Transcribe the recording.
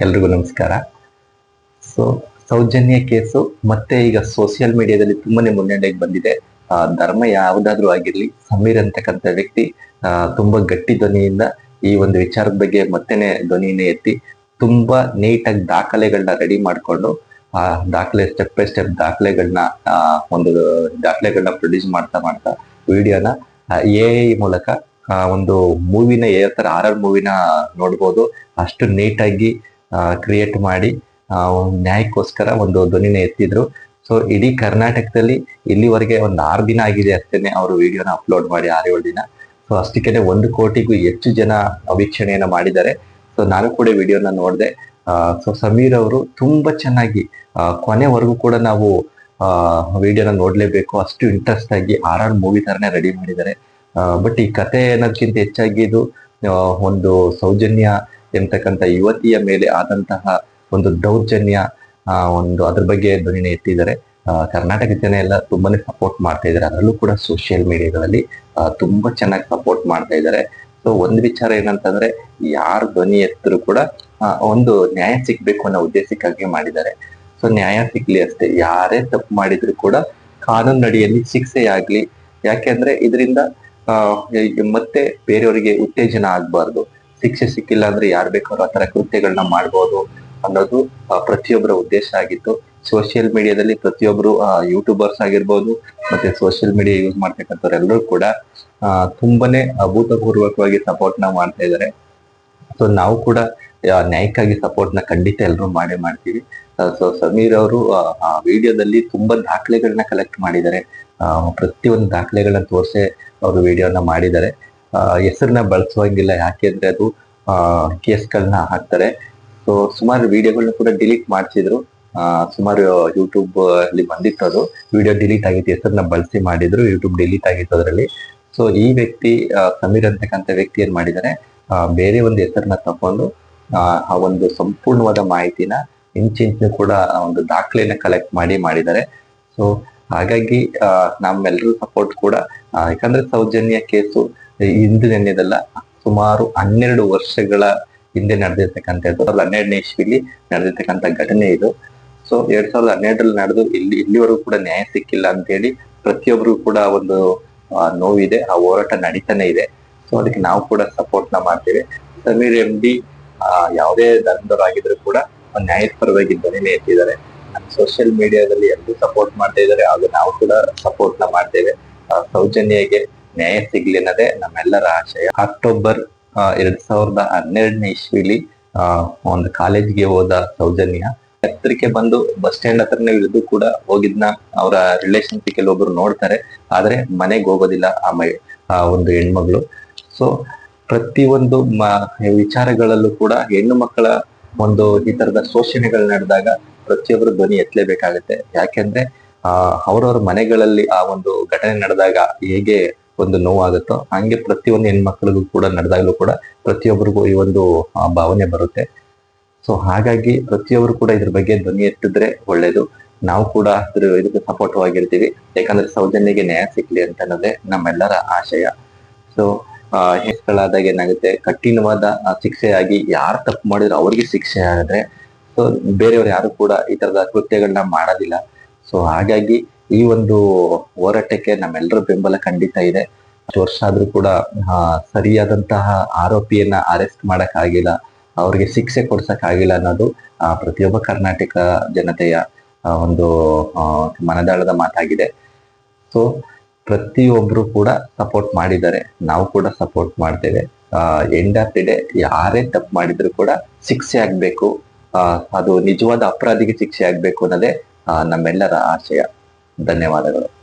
ಎಲ್ರಿಗೂ ನಮಸ್ಕಾರ. So Soujanya case ಮತ್ತೆ ಈಗ ಸೋಷಿಯಲ್ ಮೀಡಿಯಾದಲ್ಲಿ ತುಂಬಾನೇ ಮುನ್ನಡೆಗೆ ಬಂದಿದೆ. ಆ, ಧರ್ಮ ಯಾವುದಾದ್ರೂ ಆಗಿರ್ಲಿ ಸಮೀರ್ ಅಂತಕ್ಕಂಥ ವ್ಯಕ್ತಿ ಆ, ತುಂಬಾ ಗಟ್ಟಿ ಧ್ವನಿಯಿಂದ ಈ ಒಂದು ವಿಚಾರದ ಬಗ್ಗೆ ಮತ್ತೆನೆ ಧ್ವನಿನ ಎತ್ತಿ ತುಂಬಾ ನೀಟಾಗಿ ದಾಖಲೆಗಳನ್ನ ರೆಡಿ ಮಾಡ್ಕೊಂಡು ಆ ದಾಖಲೆ ಸ್ಟೆಪ್ ಬೈ ಸ್ಟೆಪ್ ದಾಖಲೆಗಳನ್ನ ಒಂದು ದಾಖಲೆಗಳನ್ನ ಪ್ರೊಡ್ಯೂಸ್ ಮಾಡ್ತಾ ಮಾಡ್ತಾ ವಿಡಿಯೋನ ಎ ಐ ಮೂಲಕ ಒಂದು ಮೂವಿನ ಯಾವ ತರ ಆರ್ ಆರ್ ಮೂವಿನ ನೋಡ್ಬೋದು. ಅಷ್ಟು ನೀಟಾಗಿ ಕ್ರಿಯೇಟ್ ಮಾಡಿ ನ್ಯಾಯಕ್ಕೋಸ್ಕರ ಒಂದು ಧ್ವನಿನ ಎತ್ತಿದ್ರು. ಸೊ ಇಡೀ ಕರ್ನಾಟಕದಲ್ಲಿ ಇಲ್ಲಿವರೆಗೆ ಒಂದು ಆರು ದಿನ ಆಗಿದೆ ಅಷ್ಟೇನೆ ಅವರು ವಿಡಿಯೋನ ಅಪ್ಲೋಡ್ ಮಾಡಿ ಆರು ಏಳು ದಿನ. ಸೊ ಅಷ್ಟಕ್ಕೆ ಒಂದು ಕೋಟಿಗೂ ಹೆಚ್ಚು ಜನ ವೀಕ್ಷಣೆಯನ್ನು ಮಾಡಿದ್ದಾರೆ. ಸೊ ನಾನು ಕೂಡ ವಿಡಿಯೋನ ನೋಡಿದೆ. ಸೊ ಸಮೀರ್ ಅವರು ತುಂಬಾ ಚೆನ್ನಾಗಿ ಕೊನೆವರೆಗೂ ಕೂಡ ನಾವು ವಿಡಿಯೋನ ನೋಡಲೇಬೇಕು. ಅಷ್ಟು ಇಂಟ್ರೆಸ್ಟ್ ಆಗಿ ಆರ್ ಆರ್ ಮೂವಿ ತರನೇ ರೆಡಿ ಮಾಡಿದ್ದಾರೆ. ಬಟ್ ಈ ಕತೆ ಅನ್ನೋದಕ್ಕಿಂತ ಹೆಚ್ಚಾಗಿ ಇದು ಒಂದು ಸೌಜನ್ಯ ಎಂತಕ್ಕಂಥ ಯುವತಿಯ ಮೇಲೆ ಆದಂತಹ ಒಂದು ದೌರ್ಜನ್ಯ ಒಂದು ಅದ್ರ ಬಗ್ಗೆ ಧ್ವನಿನ ಎತ್ತಿದ್ದಾರೆ. ಕರ್ನಾಟಕ ಜನ ಎಲ್ಲ ತುಂಬಾನೇ ಸಪೋರ್ಟ್ ಮಾಡ್ತಾ ಇದ್ದಾರೆ. ಅದರಲ್ಲೂ ಕೂಡ ಸೋಷಿಯಲ್ ಮೀಡಿಯಾಗಳಲ್ಲಿ ತುಂಬಾ ಚೆನ್ನಾಗಿ ಸಪೋರ್ಟ್ ಮಾಡ್ತಾ ಇದ್ದಾರೆ. ಸೊ ಒಂದು ವಿಚಾರ ಏನಂತಂದ್ರೆ, ಯಾರು ಧ್ವನಿ ಎತ್ತರು ಕೂಡ ಒಂದು ನ್ಯಾಯ ಸಿಗ್ಬೇಕು ಅನ್ನೋ ಉದ್ದೇಶಕ್ಕಾಗಿ ಮಾಡಿದ್ದಾರೆ. ಸೊ ನ್ಯಾಯ ಸಿಗ್ಲಿ ಅಷ್ಟೇ. ಯಾರೇ ತಪ್ಪು ಮಾಡಿದ್ರು ಕೂಡ ಕಾನೂನು ಅಡಿಯಲ್ಲಿ ಶಿಕ್ಷೆ ಆಗ್ಲಿ ಯಾಕೆಂದ್ರೆ ಇದರಿಂದ ಮತ್ತೆ ಬೇರೆಯವರಿಗೆ ಉತ್ತೇಜನ ಆಗ್ಬಾರ್ದು. ಶಿಕ್ಷೆ ಸಿಕ್ಕಿಲ್ಲ ಅಂದ್ರೆ ಯಾರು ಬೇಕಾದ್ರೂ ಆ ತರ ಕೃತ್ಯಗಳನ್ನ ಮಾಡ್ಬೋದು ಅನ್ನೋದು ಪ್ರತಿಯೊಬ್ಬರ ಉದ್ದೇಶ ಆಗಿತ್ತು. ಸೋಷಿಯಲ್ ಮೀಡಿಯಾದಲ್ಲಿ ಪ್ರತಿಯೊಬ್ರು ಯೂಟ್ಯೂಬರ್ಸ್ ಆಗಿರ್ಬೋದು, ಮತ್ತೆ ಸೋಷಿಯಲ್ ಮೀಡಿಯಾ ಯೂಸ್ ಮಾಡ್ತಕ್ಕಂಥವ್ರೆಲ್ಲರೂ ಕೂಡ ತುಂಬಾನೇ ಅಭೂತಪೂರ್ವಕವಾಗಿ ಸಪೋರ್ಟ್ನ ಮಾಡ್ತಾ ಇದ್ದಾರೆ ಸೊ ನಾವು ಕೂಡ ನ್ಯಾಯಕ್ಕಾಗಿ ಸಪೋರ್ಟ್ನ ಖಂಡಿತ ಎಲ್ಲರೂ ಮಾಡೇ ಮಾಡ್ತೀವಿ. ಸೊ ಸಮೀರ್ ಅವರು, ಆ ವಿಡಿಯೋದಲ್ಲಿ ತುಂಬಾ ದಾಖಲೆಗಳನ್ನ ಕಲೆಕ್ಟ್ ಮಾಡಿದ್ದಾರೆ. ಪ್ರತಿಯೊಂದು ದಾಖಲೆಗಳನ್ನ ತೋರಿಸೇ ಅವರು ವಿಡಿಯೋನ ಮಾಡಿದ್ದಾರೆ. ಹೆಸರನ್ನ ಬಳಸುವಂಗಿಲ್ಲ. ಯಾಕೆಂದ್ರೆ ಅದು ಕೇಸ್ಗಳನ್ನ ಹಾಕ್ತಾರೆ. ಸೊ ಸುಮಾರು ವಿಡಿಯೋಗಳನ್ನ ಕೂಡ ಡಿಲೀಟ್ ಮಾಡಿಸಿದ್ರು. ಸುಮಾರು ಯೂಟ್ಯೂಬ್ ಅಲ್ಲಿ ಬಂದಿತ್ತು ಅದು ವಿಡಿಯೋ ಡಿಲೀಟ್ ಆಗಿತ್ತು, ಹೆಸರನ್ನ ಬಳಸಿ ಮಾಡಿದ್ರು ಯೂಟ್ಯೂಬ್ ಡಿಲೀಟ್ ಆಗಿತ್ತು ಅದರಲ್ಲಿ. ಸೊ ಈ ವ್ಯಕ್ತಿ ಸಮೀರ್ ಅಂತಕ್ಕಂಥ ವ್ಯಕ್ತಿ ಏನ್ ಮಾಡಿದ್ದಾರೆ ಬೇರೆ ಒಂದು ಹೆಸರನ್ನ ತಕೊಂಡು ಆ ಒಂದು ಸಂಪೂರ್ಣವಾದ ಮಾಹಿತಿನ ಇಂಚಿಂಚು ಕೂಡ ಒಂದು ದಾಖಲೆಯನ್ನ ಕಲೆಕ್ಟ್ ಮಾಡಿ ಮಾಡಿದ್ದಾರೆ ಸೊ ಹಾಗಾಗಿ ನಮ್ಮೆಲ್ಲರೂ ಸಪೋರ್ಟ್ ಕೂಡ ಯಾಕಂದ್ರೆ ಸೌಜನ್ಯ ಕೇಸು ಇಂದು ನೆನ್ನೆದಲ್ಲ ಸುಮಾರು ಹನ್ನೆರಡು ವರ್ಷಗಳ ಹಿಂದೆ ನಡೆದಿರ್ತಕ್ಕಂಥದ್ದು. ಸಾವಿರದ ಹನ್ನೆರಡನೇ ಇಸ್ವಿಲಿ ನಡೆದಿರ್ತಕ್ಕಂಥ ಘಟನೆ ಇದು. ಸೊ ಎರಡ್ ಸಾವಿರದ ಹನ್ನೆರಡರಲ್ಲಿ ನಡೆದು ಇಲ್ಲಿ, ಇಲ್ಲಿವರೆಗೂ ಕೂಡ ನ್ಯಾಯ ಸಿಕ್ಕಿಲ್ಲ ಅಂತ ಹೇಳಿ ಪ್ರತಿಯೊಬ್ಬರಿಗೂ ಕೂಡ ಒಂದು ನೋವಿದೆ, ಆ ಹೋರಾಟ ನಡೀತಾನೆ ಇದೆ. ಸೊ ಅದಕ್ಕೆ ನಾವು ಕೂಡ ಸಪೋರ್ಟ್ನ ಮಾಡ್ತೇವೆ. ಸಮೀರ್ ಎಂ ಡಿ ಯಾವುದೇ ಧರ್ಮದವರಾಗಿದ್ರು ಕೂಡ ನ್ಯಾಯದ ಪರವಾಗಿ ಧ್ವನಿನೇ ಎತ್ತಿದ್ದಾರೆ. ಸೋಷಿಯಲ್ ಮೀಡಿಯಾದಲ್ಲಿ ಎಲ್ಲರೂ ಸಪೋರ್ಟ್ ಮಾಡ್ತಾ ಇದ್ದಾರೆ. ಹಾಗೂ ನಾವು ಕೂಡ ಸಪೋರ್ಟ್ನ ಮಾಡ್ತೇವೆ. ಸೌಜನ್ಯಗೆ ನ್ಯಾಯ ಸಿಗ್ಲಿ ಅನ್ನೋದೇ ನಮ್ಮೆಲ್ಲರ ಆಶಯ. ಅಕ್ಟೋಬರ್ ಎರಡ್ ಸಾವಿರದ ಹನ್ನೆರಡನೇ ಇಸ್ವಿಲಿ ಒಂದು ಕಾಲೇಜ್ಗೆ ಹೋದ ಸೌಜನ್ಯ. ಹತ್ತಿರಕ್ಕೆ ಬಂದು ಬಸ್ ಸ್ಟ್ಯಾಂಡ್ ಹತ್ರನೇ ಇಳಿದು ಕೂಡ ಹೋಗಿದ್ನ ಅವರ ರಿಲೇಷನ್ಸ್ ಕೆಲವೊಬ್ರು ನೋಡ್ತಾರೆ. ಆದ್ರೆ ಮನೆಗೆ ಹೋಗೋದಿಲ್ಲ ಆ ಮೈ, ಆ, ಒಂದು ಹೆಣ್ಮಗಳು. ಸೊ ಪ್ರತಿಯೊಂದು ಮ- ವಿಚಾರಗಳಲ್ಲೂ ಕೂಡ ಹೆಣ್ಣು ಮಕ್ಕಳ ಒಂದು ಈ ತರದ ಶೋಷಣೆಗಳು ನಡೆದಾಗ ಪ್ರತಿಯೊಬ್ಬರು ಧ್ವನಿ ಎತ್ತಲೇಬೇಕಾಗತ್ತೆ. ಯಾಕೆಂದ್ರೆ, ಆ, ಅವ್ರವ್ರ ಮನೆಗಳಲ್ಲಿ ಆ ಒಂದು ಘಟನೆ ನಡೆದಾಗ ಹೇಗೆ ಒಂದು ನೋವಾಗುತ್ತೋ, ಹಂಗೆ ಪ್ರತಿಯೊಂದು ಹೆಣ್ಮಕ್ಳಿಗೂ ಕೂಡ, ನಡೆದಾಗಲೂ ಕೂಡ ಪ್ರತಿಯೊಬ್ಬರಿಗೂ ಈ ಒಂದು ಭಾವನೆ ಬರುತ್ತೆ. ಸೊ ಹಾಗಾಗಿ ಪ್ರತಿಯೊಬ್ಬರು ಕೂಡ ಇದ್ರ ಬಗ್ಗೆ ಧ್ವನಿ ಎತ್ತಿದ್ರೆ ಒಳ್ಳೇದು. ನಾವು ಕೂಡ ಇದಕ್ಕೆ ಸಪೋರ್ಟ್ ಆಗಿರ್ತೀವಿ. ಯಾಕಂದ್ರೆ ಸೌಜನ್ಯಗೆ ನ್ಯಾಯ ಸಿಗ್ಲಿ ಅಂತ ಅನ್ನೋದೇ ನಮ್ಮೆಲ್ಲರ ಆಶಯ. ಸೊ ಹೆಸರುಗಳಾದಾಗ ಏನಾಗುತ್ತೆ, ಕಠಿಣವಾದ ಶಿಕ್ಷೆಯಾಗಿ ಯಾರು ತಪ್ಪು ಮಾಡಿದ್ರು ಅವ್ರಿಗೆ ಶಿಕ್ಷೆ ಆದ್ರೆ ಸೊ ಬೇರೆಯವ್ರು ಯಾರು ಕೂಡ ಈ ತರದ ಕೃತ್ಯಗಳನ್ನ ಮಾಡೋದಿಲ್ಲ. ಸೊ ಹಾಗಾಗಿ ಈ ಒಂದು ಹೋರಾಟಕ್ಕೆ ನಮ್ಮೆಲ್ಲರ ಬೆಂಬಲ ಖಂಡಿತ ಇದೆ. ವರ್ಷ ಆದ್ರೂ ಕೂಡ ಸರಿಯಾದಂತಹ ಆರೋಪಿಯನ್ನ ಅರೆಸ್ಟ್ ಮಾಡಕ್ ಆಗಿಲ್ಲ. ಅವ್ರಿಗೆ ಶಿಕ್ಷೆ ಕೊಡ್ಸಕ್ ಆಗಿಲ್ಲ ಅನ್ನೋದು ಪ್ರತಿಯೊಬ್ಬ ಕರ್ನಾಟಕ ಜನತೆಯ ಒಂದು ಮನದಾಳದ ಮಾತಾಗಿದೆ. ಸೊ ಪ್ರತಿಯೊಬ್ರು ಕೂಡ ಸಪೋರ್ಟ್ ಮಾಡಿದ್ದಾರೆ. ನಾವು ಕೂಡ ಸಪೋರ್ಟ್ ಮಾಡ್ತೇವೆ. ಎಂಡ್ ಆಫ್ ದಿ ಡೇ ಯಾರೇ ತಪ್ಪು ಮಾಡಿದ್ರು ಕೂಡ ಶಿಕ್ಷೆ ಆಗ್ಬೇಕು. ಅದು ನಿಜವಾದ ಅಪರಾಧಿಗೆ ಶಿಕ್ಷೆ ಆಗ್ಬೇಕು ಅನ್ನೋದೇ ನಮ್ಮೆಲ್ಲರ ಆಶಯ. ಧನ್ಯವಾದಗಳು